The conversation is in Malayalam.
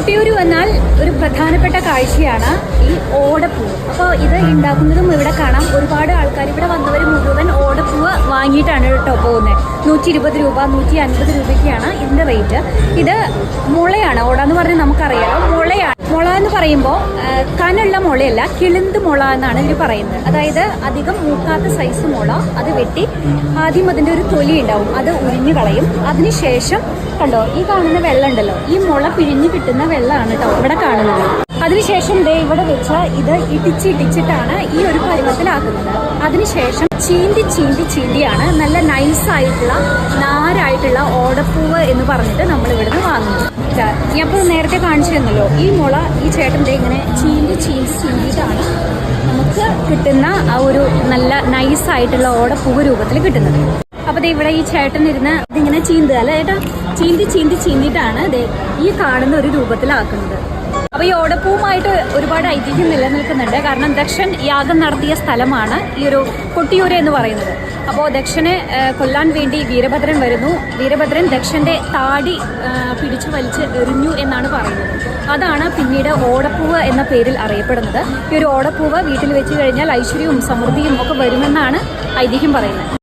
കൊട്ടിയൂര് വന്നാൽ ഒരു പ്രധാനപ്പെട്ട കാഴ്ചയാണ് ഈ ഓടപ്പൂവ് അപ്പോൾ ഇത് ഉണ്ടാക്കുന്നതും ഇവിടെ കാണാം. ഒരുപാട് ആൾക്കാർ ഇവിടെ വന്നവർ മുഴുവൻ ഓടപ്പൂവ് വാങ്ങിയിട്ടാണ് കേട്ടോ പോകുന്നത് നൂറ്റി ഇരുപത് രൂപ നൂറ്റി അൻപത് രൂപയ്ക്കാണ് ഇതിന്റെ റേറ്റ്. ഇത് മുളയാണ് ഓടാന്ന് പറഞ്ഞാൽ നമുക്കറിയാലോ മുളയാണ് മുള എന്ന് പറയുമ്പോൾ കനുള്ള മുളയല്ല കിളിന്ത് മുള എന്നാണ് ഇവർ പറയുന്നത്. അതായത് അധികം മൂക്കാത്ത സൈസ് മുള അത് വെട്ടി ആദ്യം അതിന്റെ ഒരു തൊലി ഉണ്ടാവും അത് ഉരിഞ്ഞു കളയും. അതിനുശേഷം കണ്ടോ ഈ കാണുന്ന വെള്ളം ഉണ്ടല്ലോ ഈ മുള പിഴിഞ്ഞു കിട്ടുന്ന വെള്ളമാണ് കേട്ടോ ഇവിടെ കാണുന്നത്. അതിനുശേഷം ദേ ഇവിടെ വെച്ച ഇത് ഇടിച്ച് ഇടിച്ചിട്ടാണ് ഈ ഒരു പരുവത്തിലാക്കുന്നത്. അതിനുശേഷം ചീന്തി ചീന്തി ചീന്തിയാണ് നല്ല നൈസായിട്ടുള്ള നാരായിട്ടുള്ള ഓടപ്പൂവ് എന്ന് പറഞ്ഞിട്ട് നമ്മൾ ഇവിടുന്ന് വാങ്ങുന്നത്. ഞാൻ ഇപ്പോൾ നേരത്തെ കാണിച്ചു തന്നല്ലോ ഈ മുള ഈ ചേട്ടന്റെ ഇങ്ങനെ ചീന്തി ചീന്തി ചീന്തിയിട്ടാണ് നമുക്ക് കിട്ടുന്ന ആ ഒരു നല്ല നൈസായിട്ടുള്ള ഓടപ്പൂവ് രൂപത്തിൽ കിട്ടുന്നത്. അപ്പൊ ദേ ഇവിടെ ഈ ചേട്ടൻ ഇരുന്ന് ഇതിങ്ങനെ ചീന്തുക അല്ലേ ചേട്ടാ ചീന്തി ചീന്തി ചീന്തിട്ടാണ് ദേ ഈ കാണുന്ന ഒരു രൂപത്തിലാക്കുന്നത്. അപ്പൊ ഈ ഓടപ്പൂവുമായിട്ട് ഒരുപാട് ഐതിഹ്യം നിലനിൽക്കുന്നുണ്ട്. കാരണം ദക്ഷൻ യാഗം നടത്തിയ സ്ഥലമാണ് ഈ ഒരു കൊട്ടിയൂര എന്ന് പറയുന്നത്. അപ്പോൾ ദക്ഷനെ കൊല്ലാൻ വേണ്ടി വീരഭദ്രൻ വരുന്നു. വീരഭദ്രൻ ദക്ഷന്റെ താടി പിടിച്ചു വലിച്ച് എറിഞ്ഞു എന്നാണ് പറയുന്നത്. അതാണ് പിന്നീട് ഓടപ്പൂവ് എന്ന പേരിൽ അറിയപ്പെടുന്നത്. ഈ ഒരു ഓടപ്പൂവ് വീട്ടിൽ വെച്ച് കഴിഞ്ഞാൽ ഐശ്വര്യവും സമൃദ്ധിയും ഒക്കെ വരുമെന്നാണ് ഐതിഹ്യം പറയുന്നത്.